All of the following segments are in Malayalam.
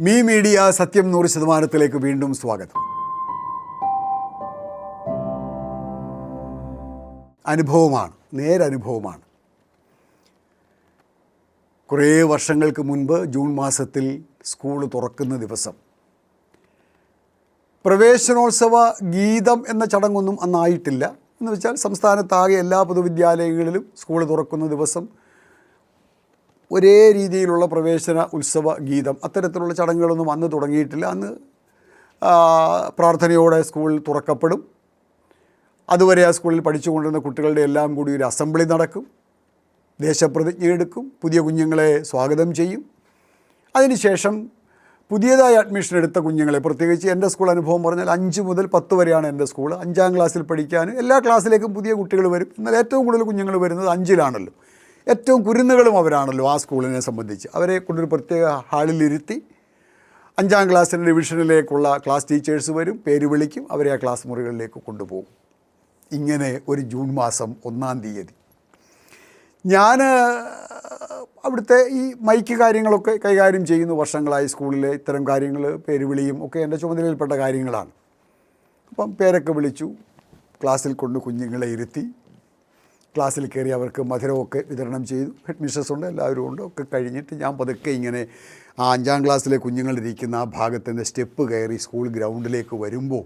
മീ മീഡിയ സത്യം നൂറ് ശതമാനത്തിലേക്ക് വീണ്ടും സ്വാഗതം. അനുഭവമാണ് നേരനുഭവമാണ്. കുറേ വർഷങ്ങൾക്ക് മുൻപ് ജൂൺ മാസത്തിൽ സ്കൂൾ തുറക്കുന്ന ദിവസം. പ്രവേശനോത്സവ ഗീതം എന്ന ചടങ്ങൊന്നും അന്നായിട്ടില്ല. എന്ന് വെച്ചാൽ സംസ്ഥാനത്താകെ എല്ലാ പൊതുവിദ്യാലയങ്ങളിലും സ്കൂൾ തുറക്കുന്ന ദിവസം ഒരേ രീതിയിലുള്ള പ്രവേശന ഉത്സവ ഗീതം. അത്തരത്തിലുള്ള ചടങ്ങുകളൊന്നും അന്ന് തുടങ്ങിയിട്ടില്ല. അന്ന് പ്രാർത്ഥനയോടെ സ്കൂൾ തുറക്കപ്പെടും. അതുവരെ ആ സ്കൂളിൽ പഠിച്ചുകൊണ്ടിരുന്ന കുട്ടികളുടെ എല്ലാം കൂടി ഒരു അസംബ്ലി നടക്കും. ദേശപ്രതിജ്ഞ എടുക്കും. പുതിയ കുഞ്ഞുങ്ങളെ സ്വാഗതം ചെയ്യും. അതിനുശേഷം പുതിയതായി അഡ്മിഷൻ എടുത്ത കുഞ്ഞുങ്ങളെ പ്രത്യേകിച്ച് എന്റെ സ്കൂൾ അനുഭവം പറഞ്ഞാൽ അഞ്ച് മുതൽ പത്ത് വരെയാണ് എന്റെ സ്കൂൾ അഞ്ചാം ക്ലാസ്സിൽ പഠിക്കാൻ എല്ലാ ക്ലാസ്സിലേക്കും പുതിയ കുട്ടികൾ വരും. എന്നാൽ ഏറ്റവും കൂടുതൽ കുഞ്ഞുങ്ങൾ വരുന്നത് അഞ്ചിലാണല്ലോ. ഏറ്റവും കുരുന്നുകളും അവരാണല്ലോ ആ സ്കൂളിനെ സംബന്ധിച്ച്. അവരെ കൊണ്ടൊരു പ്രത്യേക ഹാളിലിരുത്തി അഞ്ചാം ക്ലാസ്സിന്റെ ഡിവിഷനിലേക്കുള്ള ക്ലാസ് ടീച്ചേഴ്സ് വരും പേര് വിളിക്കും അവരെ ആ ക്ലാസ് മുറികളിലേക്ക് കൊണ്ടുപോകും. ഇങ്ങനെ ഒരു ജൂൺ മാസം ഒന്നാം തീയതി. ഞാൻ അവിടുത്തെ ഈ മൈക്ക് കാര്യങ്ങളൊക്കെ കൈകാര്യം ചെയ്യുന്നു വർഷങ്ങളായി സ്കൂളിലെ ഇത്തരം കാര്യങ്ങൾ പേര് വിളിയും ഒക്കെ എന്റെ ചുമതലയിൽപ്പെട്ട കാര്യങ്ങളാണ്. അപ്പം പേരൊക്കെ വിളിച്ചു ക്ലാസ്സിൽ കൊണ്ട് കുഞ്ഞുങ്ങളെ ഇരുത്തി ക്ലാസ്സിൽ കയറി അവർക്ക് മധുരമൊക്കെ വിതരണം ചെയ്തു. ഹെഡ് മിസ്സസ് ഉണ്ട് എല്ലാവരും ഉണ്ട് ഒക്കെ കഴിഞ്ഞിട്ട് ഞാൻ പതുക്കെ ഇങ്ങനെ ആ അഞ്ചാം ക്ലാസ്സിലെ കുഞ്ഞുങ്ങളിരിക്കുന്ന ആ ഭാഗത്ത് നിന്ന് സ്റ്റെപ്പ് കയറി സ്കൂൾ ഗ്രൗണ്ടിലേക്ക് വരുമ്പോൾ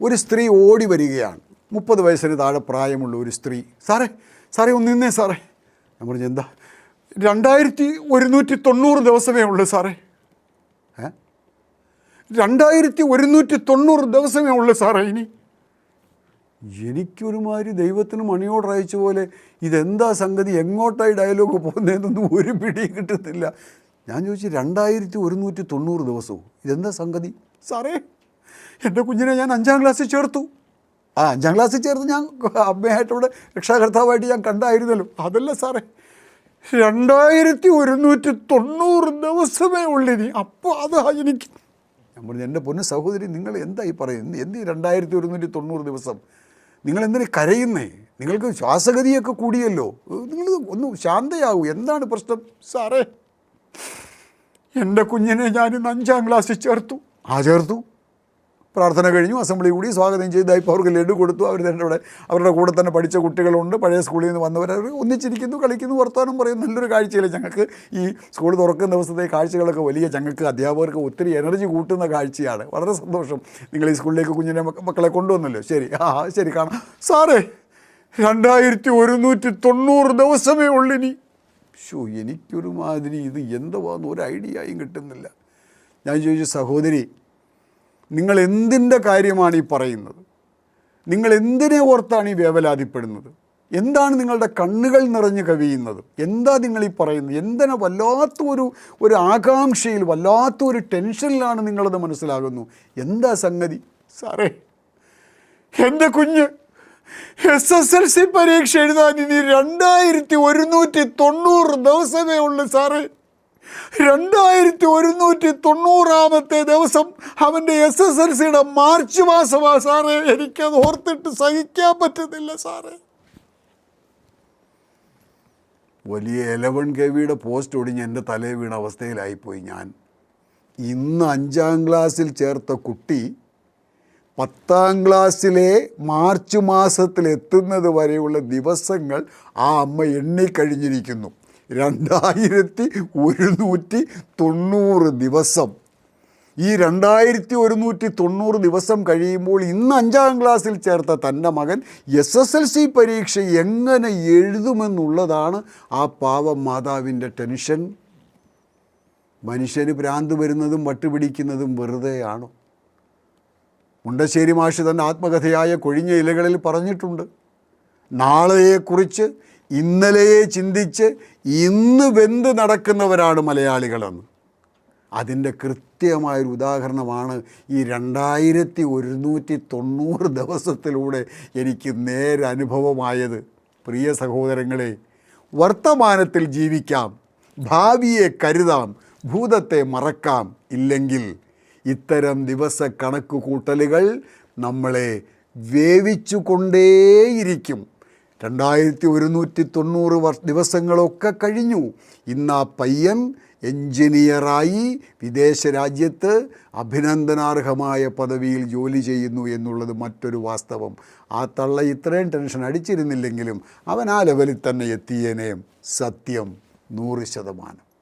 ഒരു സ്ത്രീ ഓടി വരികയാണ്. മുപ്പത് വയസ്സിന് താഴെ പ്രായമുള്ള ഒരു സ്ത്രീ. സാറേ സാറേ ഒന്ന് നിന്നേ സാറേ. ഞാൻ പറഞ്ഞു എന്താ? രണ്ടായിരത്തി ഒരുന്നൂറ്റി തൊണ്ണൂറ് ദിവസമേ ഉള്ളൂ സാറേ. രണ്ടായിരത്തി ഒരുന്നൂറ്റി തൊണ്ണൂറ് ദിവസമേ ഉള്ളൂ സാറേ ഇനി. എനിക്കൊരുമാതിരി ദൈവത്തിന് മണിയോട് അയച്ച പോലെ ഇതെന്താ സംഗതി? എങ്ങോട്ടായി ഡയലോഗ് പോകുന്നതെന്നൊന്നും ഒരു പിടി കിട്ടത്തില്ല. ഞാൻ ചോദിച്ചു രണ്ടായിരത്തി ഒരുന്നൂറ്റി തൊണ്ണൂറ് ദിവസവും. ഇതെന്താ സംഗതി? സാറേ എന്റെ കുഞ്ഞിനെ ഞാൻ അഞ്ചാം ക്ലാസ്സിൽ ചേർത്തു. ആ അഞ്ചാം ക്ലാസ്സിൽ ചേർത്ത് ഞാൻ അമ്മയായിട്ട് ഇവിടെ രക്ഷാകർത്താവായിട്ട് ഞാൻ കണ്ടായിരുന്നല്ലോ. അതല്ല സാറേ രണ്ടായിരത്തി ഒരുന്നൂറ്റി തൊണ്ണൂറ് ദിവസമേ ഉള്ളിനി അപ്പോൾ അതാ എനിക്ക്. ഞാൻ പറഞ്ഞു എന്റെ പൊന്നു സഹോദരി നിങ്ങൾ എന്തായി പറയുന്നത് എന്ത് ഈ രണ്ടായിരത്തി ഒരുന്നൂറ്റി തൊണ്ണൂറ് ദിവസം? നിങ്ങൾ എന്തിനു കരയുന്നേ? നിങ്ങൾക്ക് ശ്വാസഗതിയൊക്കെ കൂടിയല്ലോ. നിങ്ങൾ ഒന്ന് ശാന്തയാകൂ. എന്താണ് പ്രശ്നം? സാറേ എന്റെ കുഞ്ഞിനെ ഞാൻ ഇന്ന് അഞ്ചാം ക്ലാസ്സിൽ ചേർത്തു. ആ ചേർത്തു? പ്രാർത്ഥന കഴിഞ്ഞു അസംബ്ലി കൂടി സ്വാഗതം ചെയ്ത് ഇപ്പോൾ അവർക്ക് ലഡു കൊടുത്തു. അവർ തന്നെ അവരുടെ കൂടെ തന്നെ പഠിച്ച കുട്ടികളുണ്ട്. പഴയ സ്കൂളിൽ നിന്ന് വന്നവർ അവർ ഒന്നിച്ചിരിക്കുന്നു കളിക്കുന്നു വർത്തമാനം പറയും. നല്ലൊരു കാഴ്ചയില്ല ഞങ്ങൾക്ക്. ഈ സ്കൂൾ തുറക്കുന്ന ദിവസത്തെ കാഴ്ചകളൊക്കെ വലിയ ഞങ്ങൾക്ക് അധ്യാപകർക്ക് ഒത്തിരി എനർജി കൂട്ടുന്ന കാഴ്ചയാണ്. വളരെ സന്തോഷം. നിങ്ങൾ ഈ സ്കൂളിലേക്ക് കുഞ്ഞിനെ മക്ക- മക്കളെ കൊണ്ടുവന്നല്ലോ. ശരി. ആ ശരി കാണാം. സാറേ രണ്ടായിരത്തി ഒരുന്നൂറ്റി തൊണ്ണൂറ് ദിവസമേ ഉള്ളിനി ഷോ എനിക്കൊരു മാതിരി ഇത് എന്തുവാന്ന് ഒരു ഐഡിയയും കിട്ടുന്നില്ല. ഞാൻ ചോദിച്ചു സഹോദരി നിങ്ങൾ എന്തിന്റെ കാര്യമാണ് ഈ പറയുന്നത്? നിങ്ങൾ എന്തിനെ ഓർത്താണ് ഈ വേവലാതിപ്പെടുന്നത്? എന്താണ് നിങ്ങളുടെ കണ്ണുകൾ നിറഞ്ഞു കവിയുന്നത്? എന്താ നിങ്ങൾ ഈ പറയുന്നത്? എന്തിനാ വല്ലാത്ത ഒരു ഒരു ആകാംക്ഷയിൽ വല്ലാത്ത ഒരു ടെൻഷനിലാണ് നിങ്ങളത് മനസ്സിലാകുന്നു? എന്താ സംഗതി? സാറേ എന്റെ കുഞ്ഞ് എസ് എസ് എൽ സി പരീക്ഷ എഴുതാൻ ഇനി രണ്ടായിരത്തി ഒരുന്നൂറ്റി തൊണ്ണൂറ് ദിവസമേ ഉള്ളൂ സാറേ. രണ്ടായിരത്തി ഒരുന്നൂറ്റി തൊണ്ണൂറാമത്തെ ദിവസം അവന്റെ എസ് എസ് എൽ സിയുടെ മാർച്ച് മാസമാണ് സാറേ എനിക്കത് ഓർത്തിട്ട് സഹിക്കാൻ പറ്റുന്നില്ല സാറേ. വലിയ എലവൻ കെ വിയുടെ പോസ്റ്റ് ഒടിഞ്ഞ് എന്റെ തലേ വീണ അവസ്ഥയിലായിപ്പോയി ഞാൻ. ഇന്ന് അഞ്ചാം ക്ലാസ്സിൽ ചേർത്ത കുട്ടി പത്താം ക്ലാസ്സിലെ മാർച്ച് മാസത്തിൽ എത്തുന്നത് വരെയുള്ള ദിവസങ്ങൾ ആ അമ്മ എണ്ണിക്കഴിഞ്ഞിരിക്കുന്നു. രണ്ടായിരത്തി ഒരുന്നൂറ്റി തൊണ്ണൂറ് ദിവസം. ഈ രണ്ടായിരത്തി ഒരുന്നൂറ്റി തൊണ്ണൂറ് ദിവസം കഴിയുമ്പോൾ ഇന്ന് അഞ്ചാം ക്ലാസ്സിൽ ചേർത്ത തന്റെ മകൻ എസ് എസ് എൽ സി പരീക്ഷ എങ്ങനെ എഴുതുമെന്നുള്ളതാണ് ആ പാവം മാതാവിന്റെ ടെൻഷൻ. മനുഷ്യന് ഭ്രാന്ത് വരുന്നതും വട്ടുപിടിക്കുന്നതും വെറുതെയാണോ. മുണ്ടശ്ശേരി മാഷ് തന്റെ ആത്മകഥയായ കൊഴിഞ്ഞ ഇലകളിൽ പറഞ്ഞിട്ടുണ്ട്. നാളെയെക്കുറിച്ച് ഇന്നലെയെ ചിന്തിച്ച് ഇന്ന് വെന്ത് നടക്കുന്നവരാണ് മലയാളികളെന്ന്. അതിന്റെ കൃത്യമായൊരു ഉദാഹരണമാണ് ഈ രണ്ടായിരത്തി ഒരുന്നൂറ്റി തൊണ്ണൂറ് ദിവസത്തിലൂടെ എനിക്ക് നേരനുഭവമായത് പ്രിയ സഹോദരങ്ങളെ വർത്തമാനത്തിൽ ജീവിക്കാം ഭാവിയെ കരുതാം ഭൂതത്തെ മറക്കാം. ഇല്ലെങ്കിൽ ഇത്തരം ദിവസ കണക്ക് കൂട്ടലുകൾ നമ്മളെ വേവിച്ചു കൊണ്ടേയിരിക്കും രണ്ടായിരത്തി ഒരുന്നൂറ്റി തൊണ്ണൂറ് ദിവസങ്ങളൊക്കെ കഴിഞ്ഞു. ഇന്ന് ആ പയ്യൻ എഞ്ചിനീയറായി വിദേശ രാജ്യത്ത് അഭിനന്ദനാർഹമായ പദവിയിൽ ജോലി ചെയ്യുന്നു എന്നുള്ളത് മറ്റൊരു വാസ്തവം. ആ തള്ള ഇത്രയും ടെൻഷൻ അടിച്ചിരുന്നില്ലെങ്കിലും അവൻ ആ ലെവലിൽ തന്നെ എത്തിയേനെ. സത്യം നൂറ് ശതമാനം.